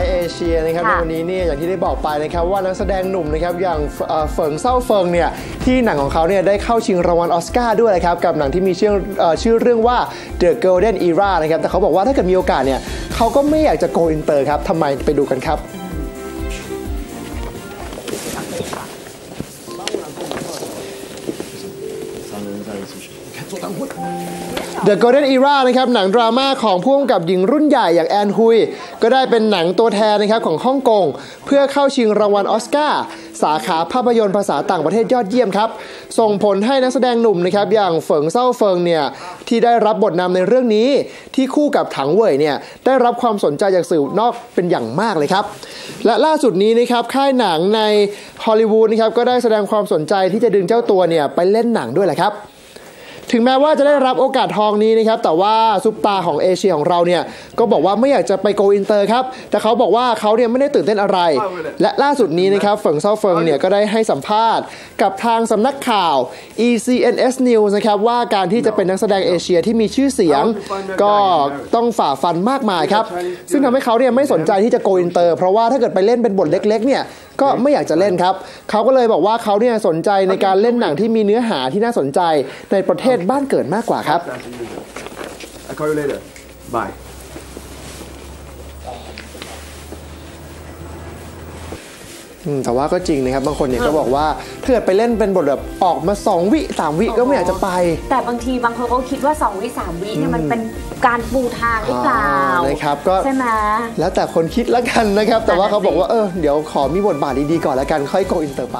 ต์เอเชียนะครับในค่ะวันนี้เนี่ยอย่างที่ได้บอกไปนะครับว่านักแสดงหนุ่มนะครับอย่างเอ่อเฟิงเซาเฟิงเนี่ยที่หนังของเขาเนี่ยได้เข้าชิงรางวัลออสการ์ด้วยนะครับกับหนังที่มีชื่อเอ่อชื่อเรื่องว่า The Golden Era นะครับแต่เขาบอกว่าถ้าเกิดมีโอกาสเนี่ยเขาก็ไม่อยากจะโกอินเตอร์ครับทำไมไปดูกันครับ The Golden Era นะครับหนังดราม่าของผู้กำกับหญิงรุ่นใหญ่อย่างแอนฮุย ก็ได้เป็นหนังตัวแทนนะครับของฮ่องกง เพื่อเข้าชิงรางวัลออสการ์สาขาภาพยนตร์ภาษาต่างประเทศยอดเยี่ยมครับ ส่งผลให้นักแสดงหนุ่มนะครับอย่างเฟิงเซาเฟิงเนี่ยที่ได้รับบทนำในเรื่องนี้ที่คู่กับถังเว่ยเนี่ยได้รับความสนใจจากสื่อนอกเป็นอย่างมากเลยครับ และล่าสุดนี้นะครับค่ายหนังในฮอลลีวูดนะครับก็ได้แสดงความสนใจที่จะดึงเจ้าตัวเนี่ยไปเล่นหนังด้วยแหละครับ ถึงแม้ว่าจะได้รับโอกาสทองนี้นะครับแต่ว่าซุปตาของเอเชียของเราเนี่ยก็บอกว่าไม่อยากจะไปโกอินเตอร์ครับแต่เขาบอกว่าเขาเนี่ยไม่ได้ตื่นเต้นอะไร และล่าสุดนี้นะครับเฟิงเซาเฟิงเนี่ยก็ได้ให้สัมภาษณ์ กับทางสำนักข่าว ECNS News นะครับว่าการที่จะเป็นนักแสดงเอเชียที่มีชื่อเสียง ก็ต้องฝ่าฟันมากมายครับซึ่งทำให้เขาเนี่ยไม่สนใจที่จะโกอินเตอร์เพราะว่าถ้าเกิดไปเล่นเป็นบทเล็ก ๆ เนี่ยก็ไม่อยากจะเล่นครับเขาก็เลยบอกว่าเขาเนี่ยสนใจในการเล่นหนังที่มีเนื้อหาที่น่าสนใจในประเทศบ้านเกิดมากกว่าครับ I'll call you later. Bye. อืมแต่ว่าก็จริงนะครับ บางคนเนี่ยก็บอกว่าถ้าเกิดไปเล่นเป็นบทแบบออกมา 2 วิ 3 วิก็ไม่อยากจะไป แต่บางทีบางคนเขาคิดว่า 2 วิ 3 วิเนี่ยมันเป็นการปูทางหรือเปล่าอ๋อนะครับก็ใช่ไหมแล้วแต่คนคิดแล้วกันนะครับ แต่ว่านั่นน่ะเขาบอกสิว่าเออเดี๋ยวขอมีบทบาทดีๆก่อนแล้วกันค่อยโกอินเตอร์ไป